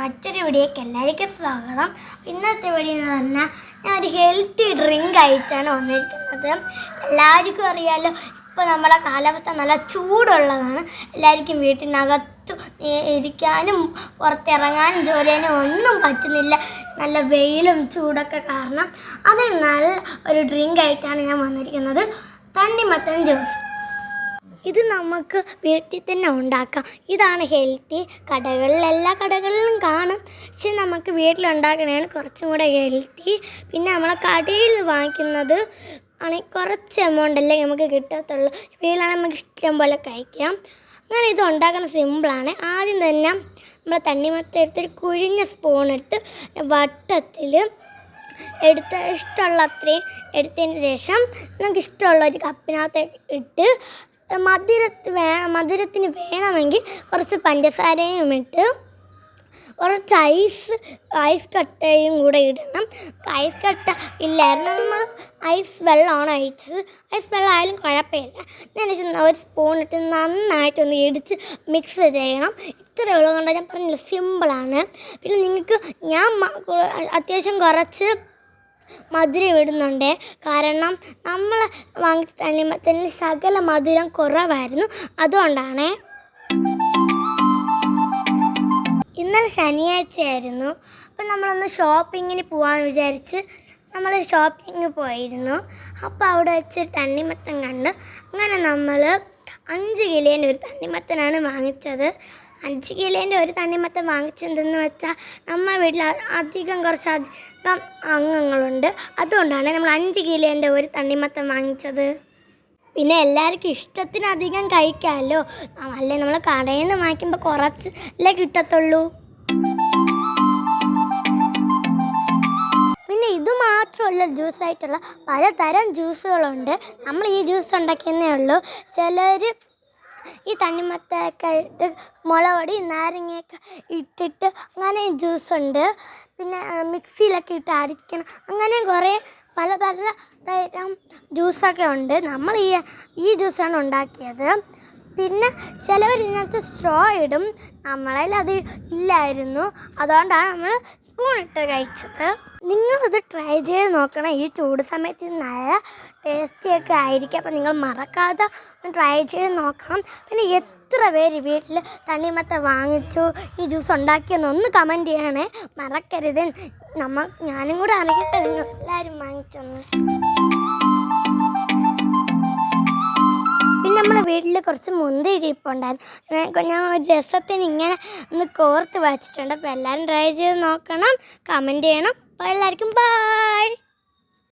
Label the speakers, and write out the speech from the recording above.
Speaker 1: മറ്റൊരു വീഡിയോക്ക് എല്ലാവർക്കും സ്വാഗതം. ഇന്നത്തെ വീഡിയോ എന്ന് പറഞ്ഞാൽ ഞാൻ ഒരു ഹെൽത്തി ഡ്രിങ്ക് ആയിട്ടാണ് വന്നിരിക്കുന്നത്. എല്ലാവർക്കും അറിയാലോ ഇപ്പോൾ നമ്മുടെ കാലാവസ്ഥ നല്ല ചൂടുള്ളതാണ്. എല്ലാവർക്കും വീട്ടിനകത്ത് ഇരിക്കാനും പുറത്തിറങ്ങാനും ജോലിയാനും ഒന്നും പറ്റുന്നില്ല. നല്ല വെയിലും ചൂടൊക്കെ കാരണം അതിന് നല്ല ഒരു ഡ്രിങ്ക് ആയിട്ടാണ് ഞാൻ വന്നിരിക്കുന്നത്. തണ്ണിമത്തൻ ജ്യൂസ് ഇത് നമുക്ക് വീട്ടിൽ തന്നെ ഉണ്ടാക്കാം. ഇതാണ് ഹെൽത്തി കടകളിൽ എല്ലാ കടകളിലും കാണും. പക്ഷെ നമുക്ക് വീട്ടിൽ വീട്ടിലുണ്ടാക്കണതാണ് കുറച്ചും കൂടെ ഹെൽത്തി പിന്നെ നമ്മളെ കടയിൽ വാങ്ങിക്കുന്നത് ആണെങ്കിൽ കുറച്ച് എമൗണ്ട് അല്ലേ നമുക്ക് കിട്ടത്തുള്ളൂ. വീട്ടിലാണെങ്കിൽ നമുക്ക് ഇഷ്ടം പോലെ കഴിക്കാം. അങ്ങനെ ഇത് ഉണ്ടാക്കണ സിമ്പിളാണ് ആദ്യം തന്നെ നമ്മൾ തണ്ണിമത്ത എടുത്തൊരു കുഴിഞ്ഞ സ്പൂൺ എടുത്ത് വട്ടത്തിൽ എടുത്ത് ഇഷ്ടമുള്ള അത്രയും എടുത്തതിന് ശേഷം നമുക്ക് ഇഷ്ടമുള്ള ഒരു കപ്പിനകത്ത് ഇട്ട് മധുരത്ത് വേ മധുരത്തിന് വേണമെങ്കിൽ കുറച്ച് പഞ്ചസാരയും ഇട്ട് കുറച്ച് ഐസ് ഐസ് കട്ടയും കൂടെ ഇടണം. ഐസ് കട്ട ഇല്ലായിരുന്നു. നമ്മൾ ഐസ് വെള്ളമാണ് അഴിച്ചത്. ഐസ് വെള്ളം ആയാലും കുഴപ്പമില്ല. ഞാൻ ഒരു സ്പൂൺ ഇട്ട് നന്നായിട്ടൊന്ന് ഇടിച്ച് മിക്സ് ചെയ്യണം. ഇത്രയേ ഉള്ളൂ കൊണ്ട് ഞാൻ പറഞ്ഞില്ല. സിമ്പിളാണ് പിന്നെ നിങ്ങൾക്ക് ഞാൻ അത്യാവശ്യം കുറച്ച് മധുരം ഇടുന്നുണ്ട് കാരണം നമ്മൾ വാങ്ങി തണ്ണിമത്തനിൽ ശകല മധുരം കുറവായിരുന്നു. അതുകൊണ്ടാണ്. ഇന്നലെ ശനിയാഴ്ചയായിരുന്നു. അപ്പം നമ്മളൊന്ന് ഷോപ്പിങ്ങിന് പോകാമെന്ന് വിചാരിച്ച് നമ്മൾ ഷോപ്പിംഗ് പോയിരുന്നു. അപ്പോൾ അവിടെ വെച്ചൊരു തണ്ണിമത്തൻ കണ്ട് അങ്ങനെ നമ്മൾ അഞ്ച് കിലോന്റെ ഒരു തണ്ണിമത്തനാണ് വാങ്ങിച്ചത്. അഞ്ച് കിലോന്റെ ഒരു തണ്ണിമത്തം വാങ്ങിച്ചെന്തെന്ന് വെച്ചാൽ നമ്മുടെ വീട്ടിൽ അധികം കുറച്ച് അധികം അംഗങ്ങളുണ്ട്. അതുകൊണ്ടാണ് നമ്മൾ അഞ്ച് കിലോന്റെ ഒരു തണ്ണിമത്തം വാങ്ങിച്ചത്. പിന്നെ എല്ലാവർക്കും ഇഷ്ടത്തിനധികം കഴിക്കാമല്ലോ. അല്ലേ നമ്മൾ കടയിൽ നിന്ന് വാങ്ങിക്കുമ്പോൾ കുറച്ച് അല്ലേ കിട്ടത്തുള്ളൂ? പിന്നെ ഇത് മാത്രമല്ല ജ്യൂസായിട്ടുള്ള പലതരം ജ്യൂസുകളുണ്ട്. നമ്മൾ ഈ ജ്യൂസ് ഉണ്ടാക്കിയെന്നേ ഉള്ളൂ. ചിലർ ഈ തണ്ണിമത്തൊക്കെ ഇട്ട് മുളകൊടി നാരങ്ങയൊക്കെ ഇട്ടിട്ട് അങ്ങനെ ജ്യൂസ് ഉണ്ട് പിന്നെ മിക്സിയിലൊക്കെ ഇട്ട് അടിക്കണം അങ്ങനെ കുറേ പല പല തരം ജ്യൂസൊക്കെ ഉണ്ട്. നമ്മൾ ഈ ഈ ജ്യൂസാണ് ഉണ്ടാക്കിയത്. പിന്നെ ചിലവർ ഇതിനകത്ത് സ്ട്രോ ഇടും. നമ്മളതിൽ അത് ഇല്ലായിരുന്നു. അതുകൊണ്ടാണ് നമ്മൾ സ്പൂൺ ഇട്ട് കഴിച്ചത്. നിങ്ങളിത് ട്രൈ ചെയ്ത് നോക്കണം. ഈ ചൂട് സമയത്ത് നല്ല ടേസ്റ്റിയൊക്കെ ആയിരിക്കും. അപ്പം നിങ്ങൾ മറക്കാതെ ഒന്ന് ട്രൈ ചെയ്ത് നോക്കണം. പിന്നെ എത്ര പേര് വീട്ടിൽ തണ്ണിമത്ത വാങ്ങിച്ചു ഈ ജ്യൂസ് ഉണ്ടാക്കിയെന്ന് ഒന്ന് കമന്റ് ചെയ്യണേ. മറക്കരുത്. നമ്മൾ ഞാനും കൂടെ അറിയട്ടെ നിങ്ങൾ എല്ലാവരും വാങ്ങിച്ചെന്ന്. കുറച്ച് മുന്തിരി ഇരിപ്പുണ്ടായിരുന്നു. ഞാൻ ഒരു രസത്തിന് ഇങ്ങനെ ഒന്ന് കോർത്ത് വച്ചിട്ടുണ്ട്. അപ്പോൾ എല്ലാവരും ട്രൈ ചെയ്ത് നോക്കണം. കമന്റ് ചെയ്യണം. അപ്പോൾ എല്ലാവർക്കും ബായ്